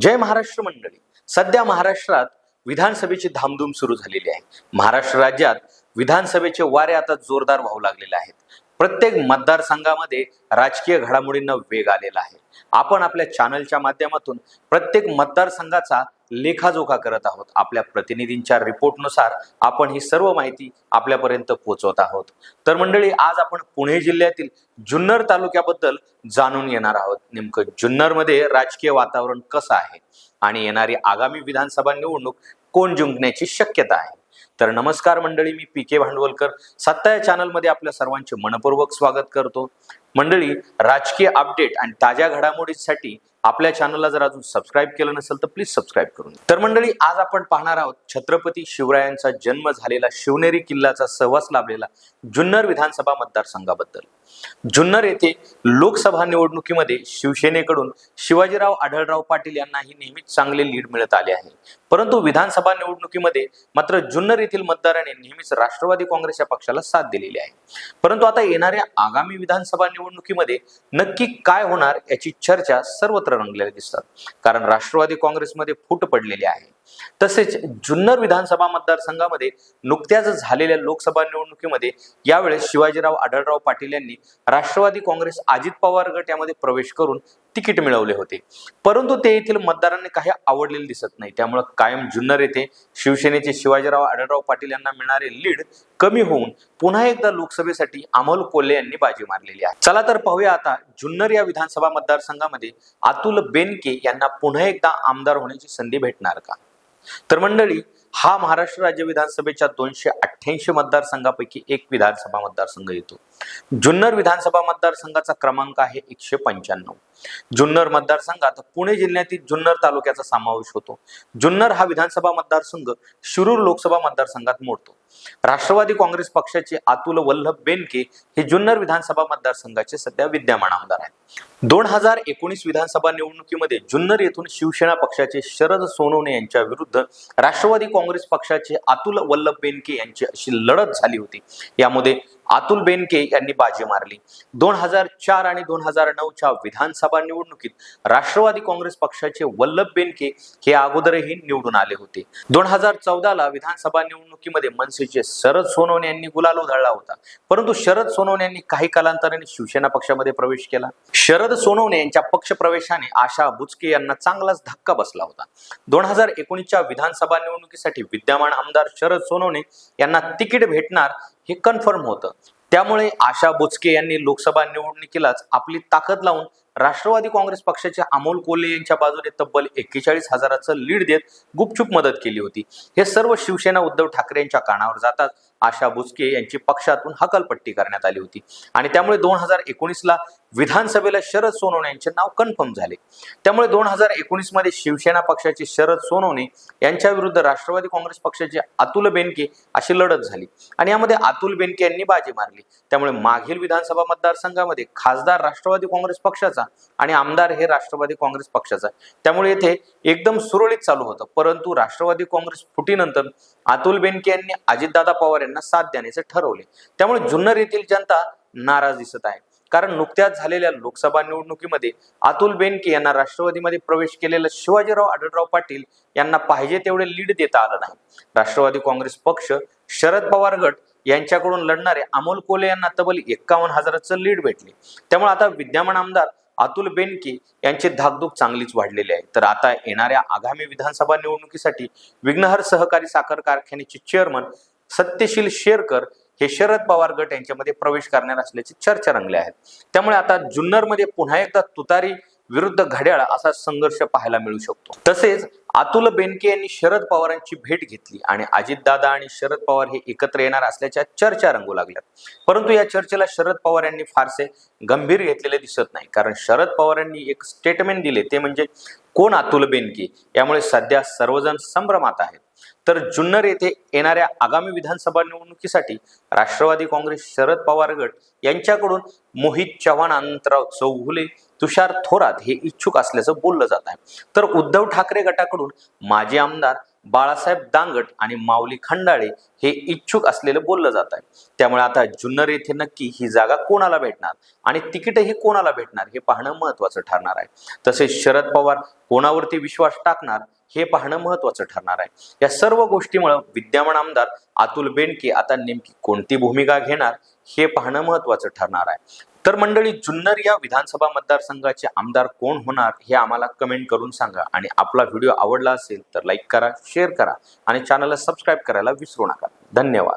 जय महाराष्ट्र मंडळी. सध्या महाराष्ट्रात विधानसभेची धामधूम सुरू झालेली आहे. महाराष्ट्र राज्यात विधानसभेचे वारे आता जोरदार वाहू लागलेले आहेत. प्रत्येक मतदारसंघामध्ये राजकीय घडामोडींना वेग आलेला आहे. आपण आपल्या चॅनलच्या माध्यमातून प्रत्येक मतदारसंघाचा लेखाजोखा करत आहोत. आपल्या प्रतिनिधींच्या रिपोर्टनुसार आपण ही सर्व माहिती आपल्यापर्यंत पोहोचवत आहोत. तर मंडळी आज आपण पुणे जिल्ह्यातील जुन्नर तालुक्याबद्दल जाणून घेणार आहोत. नेमकं जुन्नरमध्ये राजकीय वातावरण कसं आहे आणि येणारी आगामी विधानसभा निवडणूक कोण जिंकण्याची शक्यता आहे? तर नमस्कार मंडळी मी पी के भांडवलकर. सत्ता या चॅनलमध्ये आपल्या सर्वांचे मनपूर्वक स्वागत करतो. मंडळी राजकीय अपडेट आणि ताज्या घडामोडींसाठी आपल्या चॅनलला जर अजून सबस्क्राईब केलं नसेल तर प्लीज सबस्क्राईब करून तर मंडळी आज आपण पाहणार आहोत छत्रपती शिवरायांचा जन्म झालेला शिवनेरी किल्ल्याचा सहवास लाभलेला जुन्नर विधानसभा मतदारसंघाबद्दल. जुन्नर येथे लोकसभा निवडणुकीमध्ये शिवसेनेकडून शिवाजीराव आढळराव पाटील यांनाही नेहमीच चांगले लीड मिळत आले आहे. परंतु विधानसभा निवडणुकीमध्ये मात्र जुन्नर येथील मतदाराने नेहमीच राष्ट्रवादी काँग्रेस या पक्षाला साथ दिलेली आहे. परंतु आता येणाऱ्या आगामी विधानसभा निवडणुकीमध्ये नक्की काय होणार याची चर्चा सर्वत्र रंगलेल्या दिसतात. कारण राष्ट्रवादी काँग्रेसमध्ये फूट पडलेली आहे. तसेच जुन्नर विधानसभा मतदारसंघामध्ये नुकत्याच झालेल्या लोकसभा निवडणुकीमध्ये यावेळेस शिवाजीराव आढळराव पाटील यांनी राष्ट्रवादी काँग्रेस अजित पवार गट यामध्ये प्रवेश करून तिकीट मिळवले होते. परंतु ते येथील मतदारांनी काही आवडलेले दिसत नाही. त्यामुळे कायम जुन्नर येथे शिवसेनेचे शिवाजीराव आढळराव पाटील यांना मिळणारे लीड कमी होऊन पुन्हा एकदा लोकसभेसाठी अमोल कोल्हे यांनी बाजी मारलेली आहे. चला तर पाहूया आता जुन्नर या विधानसभा मतदारसंघामध्ये अतुल बेनके यांना पुन्हा एकदा आमदार होण्याची संधी भेटणार का? तर मंडळी हा महाराष्ट्र राज्य विधानसभेच्या दोनशे अठ्ठ्याऐंशी मतदारसंघापैकी एक विधानसभा मतदारसंघ येतो. जुन्नर विधानसभा मतदारसंघाचा क्रमांक आहे एकशे पंच्याण्णव. जुन्नर मतदारसंघात पुणे जिल्ह्यातील जुन्नर तालुक्याचा समावेश होतो. जुन्नर हा विधानसभा मतदारसंघ शिरूर लोकसभा मतदारसंघात मोडतो. राष्ट्रवादी काँग्रेस पक्षाचे अतुल वल्लभ बेनके हे जुन्नर विधानसभा मतदारसंघाचे सध्या विद्यमान आमदार आहेत. दोन हजार एकोणीस विधानसभा निवडणुकीमध्ये जुन्नर येथून शिवसेना पक्षाचे शरद सोनवणे यांच्या विरुद्ध राष्ट्रवादी काँग्रेस पक्षाचे अतुल वल्लभ बेनके यांची अशी लढत झाली होती. यामध्ये अतुल बेनके यांनी बाजी मारली. दोन हजार चार आणि दोन हजार नऊच्या विधानसभा निवडणुकीत राष्ट्रवादी काँग्रेस पक्षाचे वल्लभ बेनके हे अगोदरही निवडून आले होते. दोन हजार चौदाला विधानसभा निवडणुकीमध्ये मनसेचे शरद सोनवणे यांनी गुलाल उधळला होता. परंतु शरद सोनवणे यांनी काही कालांतराने शिवसेना पक्षामध्ये प्रवेश केला. शरद सोनवणे यांच्या पक्ष प्रवेशाने आशा बुचके यांना चांगलाच धक्का बसला होता. दोन हजार एकोणीसच्या विधानसभा निवडणुकीसाठी विद्यमान आमदार शरद सोनवणे यांना तिकीट भेटणार हे कन्फर्म होतं. त्यामुळे आशा बुचके यांनी लोकसभा निवडणुकीलाच आपली ताकद लावून राष्ट्रवादी काँग्रेस पक्षाचे अमोल कोल्हे यांच्या बाजूने तब्बल एक्केचाळीस हजाराचं लीड देत गुपचूप मदत केली होती. हे सर्व शिवसेना उद्धव ठाकरे यांच्या कानावर जातात आशा बुचके यांची पक्षातून हकालपट्टी करण्यात आली होती. आणि त्यामुळे दोन हजार एकोणीसला विधानसभेला शरद सोनवणे यांचे नाव कन्फर्म झाले. त्यामुळे दोन हजार एकोणीसमध्ये शिवसेना पक्षाचे शरद सोनवणे यांच्या विरुद्ध राष्ट्रवादी काँग्रेस पक्षाचे अतुल बेनके अशी लढत झाली. आणि यामध्ये अतुल बेनके यांनी बाजी मारली. त्यामुळे मागील विधानसभा मतदारसंघामध्ये खासदार राष्ट्रवादी काँग्रेस पक्षाचा आणि आमदार हे राष्ट्रवादी काँग्रेस पक्षाचा त्यामुळे येथे एकदम सुरळीत चालू होतं. परंतु राष्ट्रवादी काँग्रेस फुटीनंतर अतुल बेनके यांनी अजितदादा पवार यांना साथ देण्याचे ठरवले. त्यामुळे जुन्नर येथील जनता नाराज दिसत आहे. कारण नुकत्याच झालेल्या लोकसभा निवडणुकीमध्ये अतुल बेनके यांना राष्ट्रवादीमध्ये प्रवेश केलेला शिवाजीराव आढळराव पाटील यांना पाहिजे तेवढे लीड देता आलं नाही. राष्ट्रवादी काँग्रेस पक्ष शरद पवार गट यांच्याकडून लढणारे अमोल कोले यांना तब्बल एक्कावन्न हजाराचं लीड भेटले. त्यामुळे आता विद्यमान आमदार अतुल बेनके यांची धाकधूक चांगलीच वाढलेली आहे. तर आता येणाऱ्या आगामी विधानसभा निवडणुकीसाठी विघ्नहर सहकारी साखर कारखान्याचे चेअरमन सत्यशील शेरकर हे शरद पवार गट यांच्यामध्ये प्रवेश करणार असल्याची चर्चा रंगल्या आहेत त्यामुळे आता जुन्नरमध्ये पुन्हा एकदा तुतारी विरुद्ध घड्याळ असा संघर्ष पाहायला मिळू शकतो. तसेच अतुल बेनके यांनी शरद पवारांची भेट घेतली आणि अजितदादा आणि शरद पवार हे एकत्र येणार असल्याच्या चर्चा रंगू लागल्यात. परंतु या चर्चेला शरद पवार यांनी फारसे गंभीर घेतलेले दिसत नाही. कारण शरद पवार यांनी एक स्टेटमेंट दिले ते म्हणजे कोण अतुल बेनके? यामुळे सध्या सर्वजण संभ्रमात आहेत. तर जुन्नर येथे येणाऱ्या आगामी विधानसभा निवडणुकीसाठी राष्ट्रवादी काँग्रेस शरद पवार गट यांच्याकडून मोहित चव्हाण अनंतराव चौघुले तुषार थोरात हे इच्छुक असल्याचं बोललं जात आहे. तर उद्धव ठाकरे गटाकडून माजी आमदार बाळासाहेब दांगट आणि माऊली खंडाळे हे इच्छुक असलेलं बोललं जात आहे. त्यामुळे आता जुन्नर येथे नक्की ही जागा कोणाला भेटणार आणि तिकीटही कोणाला भेटणार हे पाहणं महत्वाचं ठरणार आहे. तसेच शरद पवार कोणावरती विश्वास टाकणार हे पाहणं महत्वाचं ठरणार आहे. या सर्व गोष्टीमुळे विद्यमान आमदार अतुल बेनके आता नेमकी कोणती भूमिका घेणार हे पाहणं महत्वाचं ठरणार आहे. तर मंडळी जुन्नर या विधानसभा मतदारसंघाचे आमदार कोण होणार हे आम्हाला कमेंट करून सांगा आणि आपला व्हिडिओ आवडला असेल तर लाईक करा शेअर करा आणि चॅनलला सबस्क्राईब करायला विसरू नका. धन्यवाद.